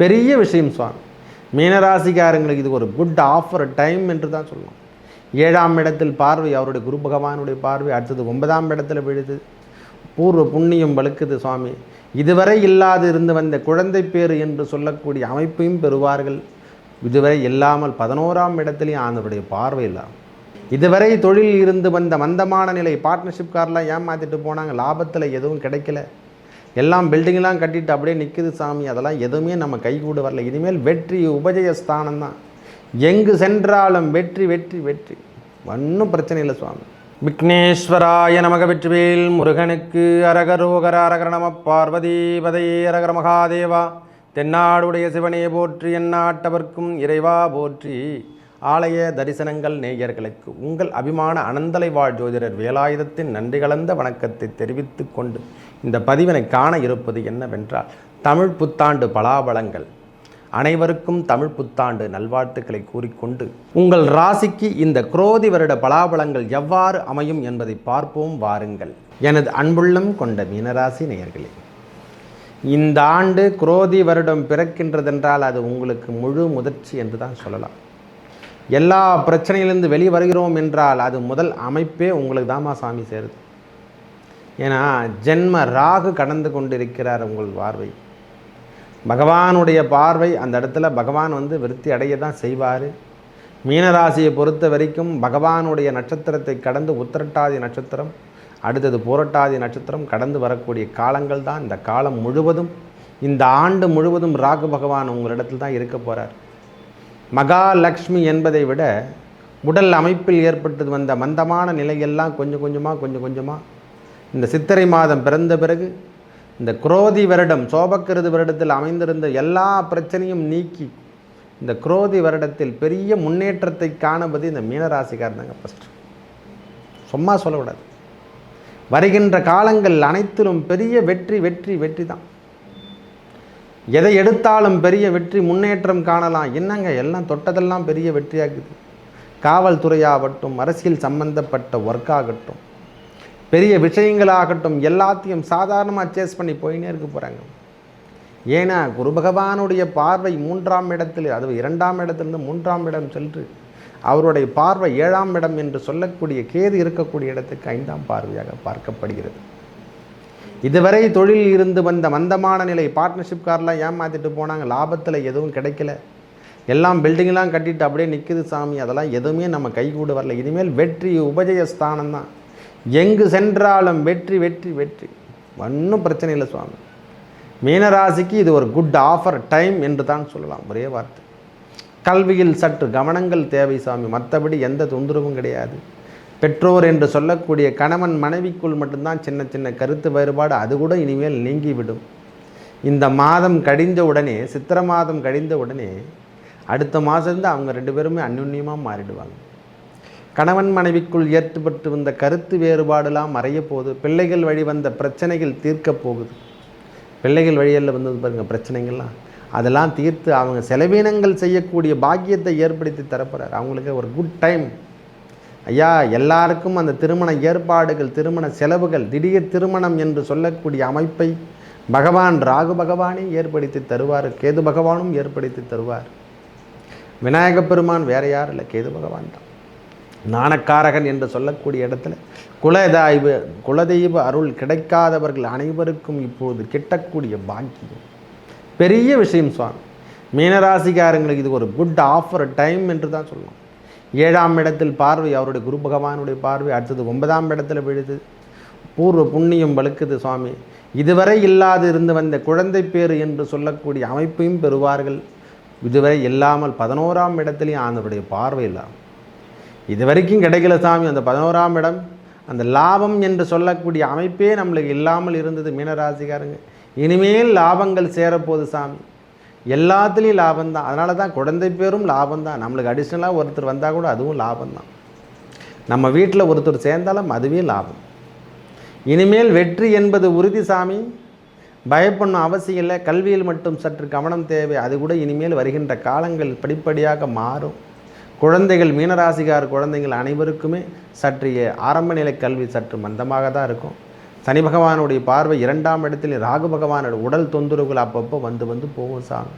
பெரிய விஷயம் சுவாமி. மீனராசிக்காரங்களுக்கு இது ஒரு குட் ஆஃபர் டைம் என்று தான் சொல்லணும் ஏழாம் இடத்தில் பார்வை அவருடைய குரு பகவானுடைய பார்வை அடுத்தது ஒன்பதாம் இடத்துல விழுது. பூர்வ புண்ணியம் வலுக்குது சுவாமி. இதுவரை இல்லாது இருந்து வந்த குழந்தை பேறு என்று சொல்லக்கூடிய அமைப்பையும் பெறுவார்கள். இதுவரை இல்லாமல் பதினோராம் இடத்துலையும் ஆனவருடைய பார்வை இல்லாமல் இதுவரை தொழில் இருந்து வந்த மந்தமான நிலை பார்ட்னர்ஷிப் கார்லாம் ஏமாற்றிட்டு போனாங்க லாபத்தில் எதுவும் கிடைக்கல. எல்லாம் பில்டிங்லாம் கட்டிட்டு அப்படியே நிற்குது சாமி. அதெல்லாம் எதுவுமே நம்ம கை கூட வரல. இனிமேல் வெற்றி உபஜயஸ்தானம் தான் எங்கு சென்றாலும் வெற்றி வெற்றி வெற்றி. ஒன்றும் பிரச்சனை இல்லை சுவாமி. விக்னேஸ்வராய நமக வெற்றிவேல் முருகனுக்கு அரகரோகர அரகர நம பார்வதி பதையே அரகர மகாதேவா. தென்னாடுடைய சிவனே போற்றி எந்நாட்டவர்க்கும் இறைவா போற்றி. ஆலய தரிசனங்கள் நேயர்களுக்கு உங்கள் அபிமான அனந்தலை வாழ் ஜோதிடர் வேலாயுதத்தின் நன்றி கலந்த வணக்கத்தை தெரிவித்து கொண்டு இந்த பதிவினை காண இருப்பது என்னவென்றால் தமிழ் புத்தாண்டு பலாபலங்கள். அனைவருக்கும் தமிழ் புத்தாண்டு நல்வாழ்த்துக்களை கூறிக்கொண்டு உங்கள் ராசிக்கு இந்த குரோதி வருட பலாபலங்கள் எவ்வாறு அமையும் என்பதை பார்ப்போம் வாருங்கள். எனது அன்புள்ளம் கொண்ட மீனராசி நேயர்களே இந்த ஆண்டு குரோதி வருடம் பிறக்கின்றதென்றால் அது உங்களுக்கு முழு முதிர்ச்சி என்று தான் சொல்லலாம். எல்லா பிரச்சனையிலிருந்து வெளிவருகிறோம் என்றால் அது முதல் அமைப்பே உங்களுக்கு தாமா சாமி சேருது. ஏன்னா ஜென்ம ராகு கடந்து கொண்டிருக்கிறார் உங்கள் பார்வை. பகவானுடைய பார்வை அந்த இடத்துல பகவான் வந்து விருத்தி அடைய தான் செய்வார். மீனராசியை பொறுத்த வரைக்கும் பகவானுடைய நட்சத்திரத்தை கடந்து உத்திரட்டாதி நட்சத்திரம் அடுத்தது புரட்டாதி நட்சத்திரம் கடந்து வரக்கூடிய காலங்கள் தான் இந்த காலம் முழுவதும். இந்த ஆண்டு முழுவதும் ராகு பகவான் உங்களிடத்தில் தான் இருக்க போகிறார் மகாலட்சுமி என்பதை விட உடல் அமைப்பில் ஏற்பட்டு வந்த மந்தமான நிலையெல்லாம் கொஞ்சம் கொஞ்சமாக கொஞ்சம் கொஞ்சமாக இந்த சித்திரை மாதம் பிறந்த பிறகு இந்த குரோதி வருடம் சோபக்கிருது வருடத்தில் அமைந்திருந்த எல்லா பிரச்சனையும் நீக்கி இந்த குரோதி வருடத்தில் பெரிய முன்னேற்றத்தை காணுவது இந்த மீனராசிக்காரங்க ஃபஸ்ட்டு சும்மா சொல்லக்கூடாது. வருகின்ற காலங்கள் அனைத்திலும் பெரிய வெற்றி வெற்றி வெற்றி தான். எதை எடுத்தாலும் பெரிய வெற்றி முன்னேற்றம் காணலாம். என்னங்க எல்லாம் தொட்டதெல்லாம் பெரிய வெற்றியாகுது காவல்துறையாகட்டும் அரசியல் சம்பந்தப்பட்ட ஒர்க்காகட்டும் பெரிய விஷயங்களாகட்டும் எல்லாத்தையும் சாதாரணமாக சேஸ் பண்ணி போயினே இருக்க போகிறாங்க ஏன்னா குரு பகவானுடைய பார்வை மூன்றாம் இடத்தில் அது இரண்டாம் இடத்திலிருந்து மூன்றாம் இடம் சென்று அவருடைய பார்வை ஏழாம் இடம் என்று சொல்லக்கூடிய கேது இருக்கக்கூடிய இடத்துக்கு ஐந்தாம் பார்வையாக பார்க்கப்படுகிறது. இதுவரை தொழில் இருந்து வந்த மந்தமான நிலை பார்ட்னர்ஷிப் கார்லாம் ஏமாற்றிட்டு போனாங்க லாபத்தில் எதுவும் கிடைக்கல. எல்லாம் பில்டிங்லாம் கட்டிட்டு அப்படியே நிற்குது சாமி அதெல்லாம் எதுவுமே நம்ம கை கூட வரல. இனிமேல் வெற்றி உபஜய ஸ்தானம் தான். எங்கு சென்றாலும் வெற்றி வெற்றி வெற்றி. ஒன்றும் பிரச்சனை இல்லை சுவாமி. மீனராசிக்கு இது ஒரு குட் ஆஃபர் டைம் என்று தான் சொல்லலாம். ஒரே வார்த்தை. கல்வியில் சற்று கவனங்கள் தேவை சாமி மற்றபடி எந்த தொந்தரவும் கிடையாது. பெற்றோர் என்று சொல்லக்கூடிய கணவன் மனைவிக்குள் மட்டும்தான் சின்ன சின்ன கருத்து வேறுபாடு அது கூட இனிமேல் நீங்கிவிடும். இந்த மாதம் கழிந்த உடனே சித்திர மாதம் கழிந்த உடனே அடுத்த மாதம் அவங்க ரெண்டு பேருமே அந்யுன்யமாக மாறிடுவாங்க. கணவன் மனைவிக்குள் ஏற்பட்டு வந்த கருத்து வேறுபாடெல்லாம் மறைய போகுது பிள்ளைகள் வழி வந்த பிரச்சனைகள் தீர்க்கப் போகுது. பிள்ளைகள் வழியில் வந்தது பாருங்கள் பிரச்சனைகள்லாம். அதெல்லாம் தீர்த்து அவங்க செலவீனங்கள் செய்யக்கூடிய பாக்கியத்தை ஏற்படுத்தி தரப்போகிறார் அவங்களுக்கு ஒரு குட் டைம் ஐயா எல்லாருக்கும் அந்த திருமண ஏற்பாடுகள் திருமண செலவுகள் திடீர் திருமணம் என்று சொல்லக்கூடிய அமைப்பை பகவான் ராகு பகவானே ஏற்படுத்தி தருவார். கேது பகவானும் ஏற்படுத்தி தருவார். விநாயகப் பெருமான் வேற யார் இல்லை. கேது பகவான் தான். ஞானக்காரகன் என்று சொல்லக்கூடிய இடத்துல குலதாய்வு குலதெய்வ அருள் கிடைக்காதவர்கள் அனைவருக்கும் இப்போது கிட்டக்கூடிய பாக்கியம். பெரிய விஷயம் சுவாமி. மீனராசிக்காரங்களுக்கு இது ஒரு குட் ஆஃபர் டைம் என்று தான் சொல்லணும். ஏழாம் இடத்தில் பார்வை அவருடைய குரு பகவானுடைய பார்வை அடுத்தது ஒன்பதாம் இடத்துல விழுது. பூர்வ புண்ணியம் வலுக்குது சுவாமி. இதுவரை இல்லாது இருந்து வந்த குழந்தை பேறு என்று சொல்லக்கூடிய அமைப்பையும் பெறுவார்கள். இதுவரை இல்லாமல் பதினோராம் இடத்துலையும் ஆண்டவருடைய பார்வை இல்லாமல். இது வரைக்கும் கிடைக்கல சாமி அந்த பதினோராம் இடம். அந்த லாபம் என்று சொல்லக்கூடிய அமைப்பே நம்மளுக்கு இல்லாமல் இருந்தது மீனராசிக்காரங்க. இனிமேல் லாபங்கள் சேரப்போகுது சாமி. எல்லாத்துலேயும் லாபம் தான் அதனால தான் குழந்தை பேரும் லாபம் தான் நம்மளுக்கு அடிஷ்னலாக ஒருத்தர் வந்தால் கூட அதுவும் லாபம் தான் நம்ம வீட்டில் ஒருத்தர் சேர்ந்தாலும் அதுவே லாபம். இனிமேல் வெற்றி என்பது உறுதி சாமி. பயப்படணும் அவசியம் இல்லை. கல்வியில் மட்டும் சற்று கவனம் தேவை. அது கூட இனிமேல் வருகின்ற காலங்கள் படிப்படியாக மாறும். குழந்தைகள் மீனராசிகார் குழந்தைகள் அனைவருக்குமே சற்று ஆரம்ப நிலை கல்வி சற்று மந்தமாக தான் இருக்கும். சனி பகவானுடைய பார்வை இரண்டாம் இடத்துல ராகு பகவானோட உடல் தொந்தரவுகள் அப்பப்போ வந்து வந்து போகும் சாமி.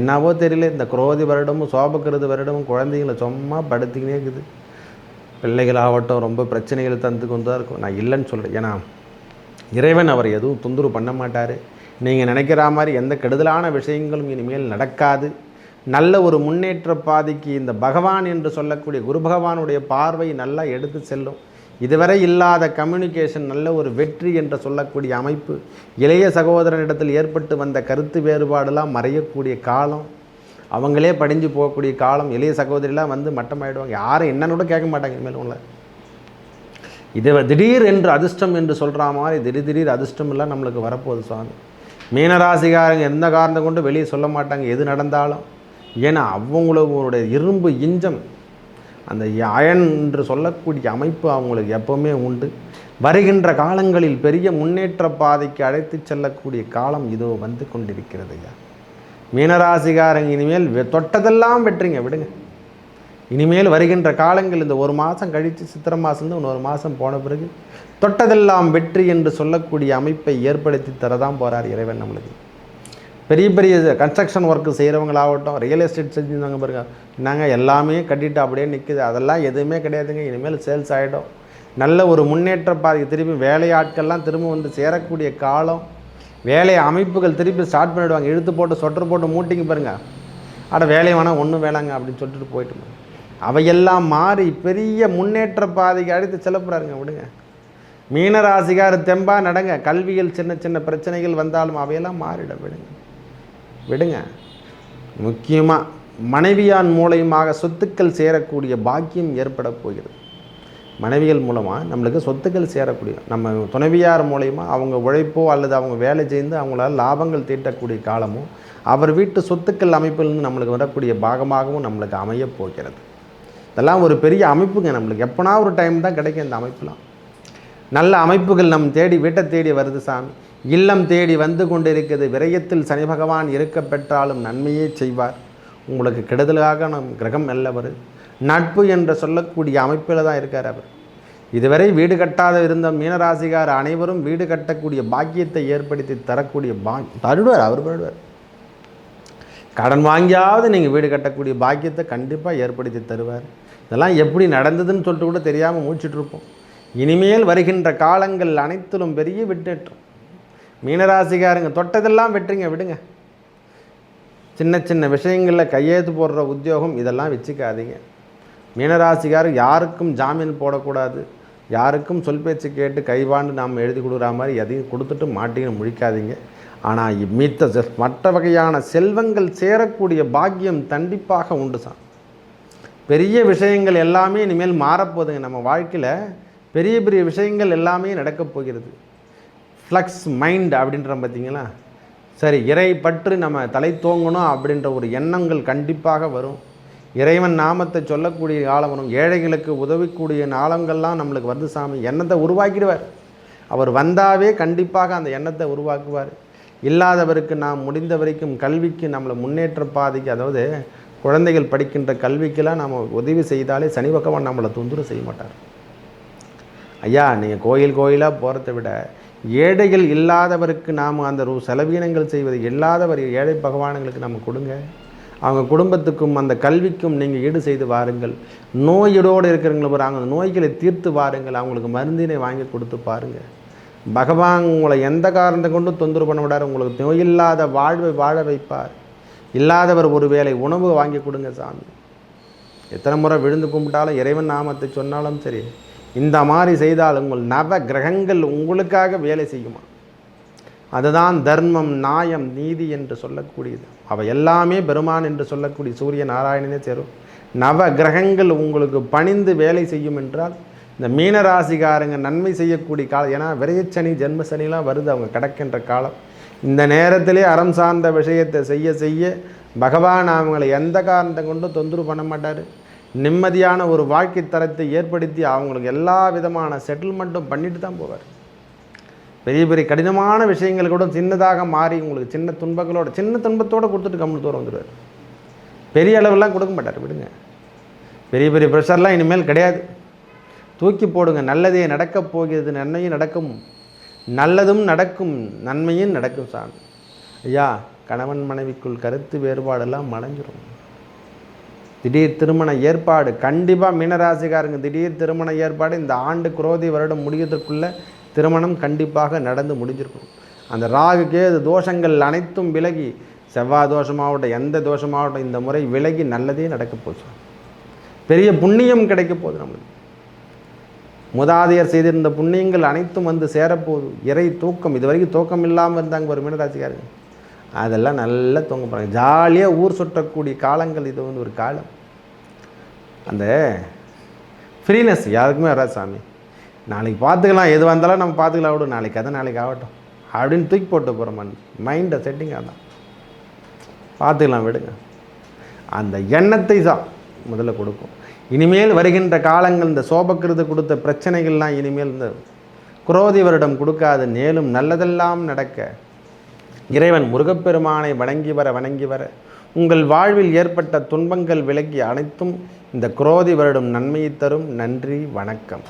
என்னவோ தெரியல இந்த குரோதி வருடமும் சோபக்கிருது வருடமும் குழந்தைங்களை சும்மா படுத்திக்கினே இருக்குது. பிள்ளைகளாகட்டும் ரொம்ப பிரச்சனைகளை தந்து கொண்டு தான் இருக்கும். நான் இல்லைன்னு சொல்கிறேன் ஏன்னா இறைவன் அவர் எதுவும் தொந்தரவு பண்ண மாட்டார். நீங்கள் நினைக்கிற மாதிரி எந்த கெடுதலான விஷயங்களும் இனிமேல் நடக்காது. நல்ல ஒரு முன்னேற்ற பாதைக்கு இந்த பகவான் என்று சொல்லக்கூடிய குரு பகவானுடைய பார்வை நல்லா எடுத்து செல்லும். இதுவரை இல்லாத கம்யூனிகேஷன் நல்ல ஒரு வெற்றி என்று சொல்லக்கூடிய அமைப்பு இளைய சகோதரனிடத்தில் ஏற்பட்டு வந்த கருத்து வேறுபாடெல்லாம் மறையக்கூடிய காலம். அவங்களே படிஞ்சு போகக்கூடிய காலம் இளைய சகோதரிலாம் வந்து மட்டமாயிடுவாங்க. யாரும் என்னன்னு கூட கேட்க மாட்டாங்க இனிமேல் உங்களை. இது திடீர் என்று அதிர்ஷ்டம் என்று சொல்கிற மாதிரி திடீர் திடீர் அதிர்ஷ்டம் எல்லாம் நம்மளுக்கு வரப்போகுது சுவாமி. மீனராசிகாரங்க எந்த காரணம் கொண்டு வெளியே சொல்ல மாட்டாங்க. எது நடந்தாலும். ஏன்னா அவங்களுடைய இரும்பு இஞ்சம் அந்த அயன் என்று சொல்லக்கூடிய அமைப்பு அவங்களுக்கு எப்பவுமே உண்டு. வருகின்ற காலங்களில் பெரிய முன்னேற்ற பாதைக்கு அழைத்து செல்லக்கூடிய காலம் இதோ வந்து கொண்டிருக்கிறது ஐயா. மீனராசிகாரங்க இனிமேல் வெ- தொட்டதெல்லாம் வெற்றிங்க விடுங்க. இனிமேல் வருகின்ற காலங்கள் இந்த ஒரு மாதம் கழித்து சித்திரை மாதம் இன்னொரு மாதம் போன பிறகு தொட்டதெல்லாம் வெற்றி என்று சொல்லக்கூடிய அமைப்பை ஏற்படுத்தி தரதான் போகிறார் இறைவன் நம்மளுக்கு. பெரிய பெரிய கன்ஸ்ட்ரக்ஷன் ஒர்க்கு செய்கிறவங்களாகட்டும் ரியல் எஸ்டேட் செஞ்சுருந்தாங்க பாருங்க. நாங்கள் எல்லாமே கட்டிட்டு அப்படியே நிற்குது அதெல்லாம் எதுவுமே கிடையாதுங்க. இனிமேல் சேல்ஸ் ஆகிடும் நல்ல ஒரு முன்னேற்ற பாதை திரும்பி வேலையாட்கள்லாம் திரும்ப வந்து சேரக்கூடிய காலம். வேலை அமைப்புகள் திருப்பி ஸ்டார்ட் பண்ணிவிடுவாங்க இழுத்து போட்டு சொட்டர் போட்டு மூட்டிங்க பாருங்கள் அட வேலை வேணாம் ஒன்றும் வேணாங்க அப்படின்னு சொல்லிட்டு போயிட்டு அவையெல்லாம் மாறி பெரிய முன்னேற்ற பாதைக்கு அடித்து செல்லப்படுறாருங்க. விடுங்க. மீனராசிகார் தெம்பா நடங்க. கல்வியில் சின்ன சின்ன பிரச்சனைகள் வந்தாலும் அவையெல்லாம் மாறிட விடுங்க. விடுங்க. முக்கியமாக மனைவியான் மூலயமாக சொத்துக்கள் சேரக்கூடிய பாக்கியம் ஏற்பட போகிறது. மனைவிகள் மூலமாக நம்மளுக்கு சொத்துக்கள் சேரக்கூடிய நம்ம துணைவியார் மூலயமா அவங்க உழைப்போ அல்லது அவங்க வேலை செய்து அவங்களால லாபங்கள் தீட்டக்கூடிய காலமும் அவர் வீட்டு சொத்துக்கள் அமைப்பிலிருந்து நம்மளுக்கு வரக்கூடிய பாகமாகவும் நம்மளுக்கு அமையப் போகிறது. இதெல்லாம் ஒரு பெரிய அமைப்புங்க. நம்மளுக்கு எப்போனா ஒரு டைம் தான் கிடைக்கும் இந்த அமைப்புலாம். நல்ல அமைப்புகள் நம் தேடி வீட்டை தேடி வருது சாமி. இல்லம் தேடி வந்து கொண்டிருக்கிறது. விரயத்தில் சனி பகவான் இருக்க பெற்றாலும் நன்மையே செய்வார். உங்களுக்கு கெடுதலாக நம் கிரகம் நல்லவர். நட்பு என்று சொல்லக்கூடிய அமைப்பில் தான் இருக்கார் அவர். இதுவரை வீடு கட்டாத இருந்த மீனராசிகார் அனைவரும் வீடு கட்டக்கூடிய பாக்கியத்தை ஏற்படுத்தி தரக்கூடிய பா தருடுவார் அவர் தருவார் கடன் வாங்கியாவது நீங்கள் வீடு கட்டக்கூடிய பாக்கியத்தை கண்டிப்பாக ஏற்படுத்தி தருவார். இதெல்லாம் எப்படி நடந்ததுன்னு சொல்லிட்டு கூட தெரியாமல் மூச்சிட்ருப்போம் இனிமேல் வருகின்ற காலங்கள் அனைத்திலும் பெரிய விட்டேற்றம். மீனராசிக்காரங்க தொட்டதெல்லாம் வெட்டுறீங்க விடுங்க. சின்ன சின்ன விஷயங்களில் கையெழுத்து போடுற உத்தியோகம் இதெல்லாம் வச்சுக்காதீங்க. மீனராசிக்காரர் யாருக்கும் ஜாமீன் போடக்கூடாது. யாருக்கும் சொல் பேச்சு கேட்டு கைவாண்டு நாம் எழுதி கொடுக்குற மாதிரி எதையும் கொடுத்துட்டு மாட்டின்னு முழிக்காதீங்க. ஆனால் மித்த மற்ற வகையான செல்வங்கள் சேரக்கூடிய பாக்கியம் கண்டிப்பாக உண்டு சார். பெரிய விஷயங்கள் எல்லாமே இனிமேல் மாறப்போகுதுங்க. நம்ம வாழ்க்கையில் பெரிய பெரிய விஷயங்கள் எல்லாமே நடக்கப் போகிறது. ஃப்ளக்ஸ் மைண்ட் அப்படின்ற பார்த்தீங்களா சரி இறை பற்று நம்ம தலை தோங்கணும் அப்படின்ற ஒரு எண்ணங்கள் கண்டிப்பாக வரும். இறைவன் நாமத்தை சொல்லக்கூடிய காலம் வரும். ஏழைகளுக்கு உதவிக்கூடிய நாளங்கள்லாம் நம்மளுக்கு வருது சாமி எண்ணத்தை உருவாக்கிடுவார். அவர் வந்தாவே கண்டிப்பாக அந்த எண்ணத்தை உருவாக்குவார். இல்லாதவருக்கு நாம் முடிந்த வரைக்கும் கல்விக்கு நம்மளை முன்னேற்ற பாதைக்கு அதாவது குழந்தைகள் படிக்கின்ற கல்விக்கெல்லாம் நாம் உதவி செய்தாலே சனி பகவான் நம்மளை தொந்தரவு செய்ய மாட்டார். ஐயா நீங்கள் கோயில் கோயிலாக போகிறத விட ஏழைகள் இல்லாதவருக்கு நாம் அந்த ரூ செலவீனங்கள் செய்வது இல்லாதவர் ஏழை பகவான்களுக்கு நம்ம கொடுங்க. அவங்க குடும்பத்துக்கும் அந்த கல்விக்கும் நீங்கள் ஈடு செய்து வாருங்கள். நோயோடு இருக்கிறவங்களை பாருங்க அந்த நோய்களை தீர்த்து வாருங்கள். அவங்களுக்கு மருந்தினை வாங்கி கொடுத்து பாருங்கள் பகவான் உங்களை எந்த காரணத்தை கொண்டும் தொந்தரவு பண்ண விடாரு உங்களுக்கு நோயில்லாத வாழ்வை வாழ வைப்பார். இல்லாதவர் ஒருவேளை உணவு வாங்கி கொடுங்க சாமி. எத்தனை முறை விழுந்து கும்பிட்டாலும் இறைவன் நாமத்தை சொன்னாலும் சரி இந்த மாதிரி செய்தால் உங்கள் நவ கிரகங்கள் உங்களுக்காக வேலை செய்யுமா? அதுதான் தர்மம் நியாயம் நீதி என்று சொல்லக்கூடியது. அவை எல்லாமே பெருமான் என்று சொல்லக்கூடிய சூரிய நாராயணனே சேரும். நவ கிரகங்கள் உங்களுக்கு பணிந்து வேலை செய்யும் என்றால் இந்த மீனராசிக்காரங்க நன்மை செய்யக்கூடிய காலம் ஏன்னா விரையச்சனி ஜென்மசனிலாம் வருது அவங்க கிடக்கின்ற காலம். இந்த நேரத்திலே அறம் சார்ந்த விஷயத்தை செய்ய செய்ய பகவான் அவங்களை எந்த காரணத்தை கொண்டும் தொந்தரவு பண்ண மாட்டார். நிம்மதியான ஒரு வாழ்க்கை தரத்தை ஏற்படுத்தி அவங்களுக்கு எல்லா விதமான செட்டில்மெண்ட்டும் பண்ணிட்டு தான் போவார். பெரிய பெரிய கடினமான விஷயங்கள் கூட சின்னதாக மாறி உங்களுக்கு சின்ன துன்பங்களோட சின்ன துன்பத்தோடு கொடுத்துட்டு கம்முனு தூரம் வந்துடுவார் பெரிய அளவெல்லாம் கொடுக்க மாட்டார் விடுங்க. பெரிய பெரிய ப்ரெஷர்லாம் இனிமேல் கிடையாது. தூக்கி போடுங்க நல்லதே நடக்கப் போகிறது நன்மையும் நடக்கும். நல்லதும் நடக்கும் நன்மையும் நடக்கும் சாமி. ஐயா கணவன் மனைவிக்குள் கருத்து வேறுபாடெல்லாம் மறைஞ்சிரும் திடீர் திருமண ஏற்பாடு. கண்டிப்பாக மீனராசிக்காரங்க திடீர் திருமண ஏற்பாடு. இந்த ஆண்டு குரோதி வருடம் முடியறதுக்குள்ளே திருமணம் கண்டிப்பாக நடந்து முடிஞ்சிருக்கும். அந்த ராகு கேது தோஷங்கள் அனைத்தும் விலகி செவ்வாய் தோஷமாகட்டும் எந்த தோஷமாகட்டும் இந்த முறை விலகி நல்லதே நடக்க போச்சு பெரிய புண்ணியம் கிடைக்க போகுது நம்மளுக்கு. முதாதையர் செய்திருந்த புண்ணியங்கள் அனைத்தும் வந்து சேரப்போகுது இறை தூக்கம் இது வரைக்கும் தூக்கம் இல்லாமல் இருந்தாங்க ஒரு மீனராசிக்காரங்க. அதெல்லாம் நல்லா தூங்க போகிறாங்க ஜாலியாக ஊர் சுற்றக்கூடிய காலங்கள் இது வந்து ஒரு காலம். அந்த ஃப்ரீனஸ் யாருக்குமே வராது சாமி. நாளைக்கு பார்த்துக்கலாம் எது வந்தாலும் நம்ம பார்த்துக்கலாம் விடும் நாளைக்கு அதை நாளைக்கு ஆகட்டும். அப்படின்னு தூக்கி போட்டு போகிறோம் மைண்டை செட்டிங் அதான். பார்த்துக்கலாம் விடுங்க. அந்த எண்ணத்தை தான் முதல்ல கொடுக்கும். இனிமேல் வருகின்ற காலங்கள் இந்த சோபக்கிருது கொடுத்த பிரச்சனைகள்லாம் இனிமேல் இந்த குரோதி வருடம் கொடுக்காது. மேலும் நல்லதெல்லாம் நடக்க இறைவன் முருகப்பெருமானை வணங்கி வர வணங்கி வர உங்கள் வாழ்வில் ஏற்பட்ட துன்பங்கள் விலகி அனைத்தும் இந்த குரோதி வருடம் நன்மையை தரும். நன்றி வணக்கம்.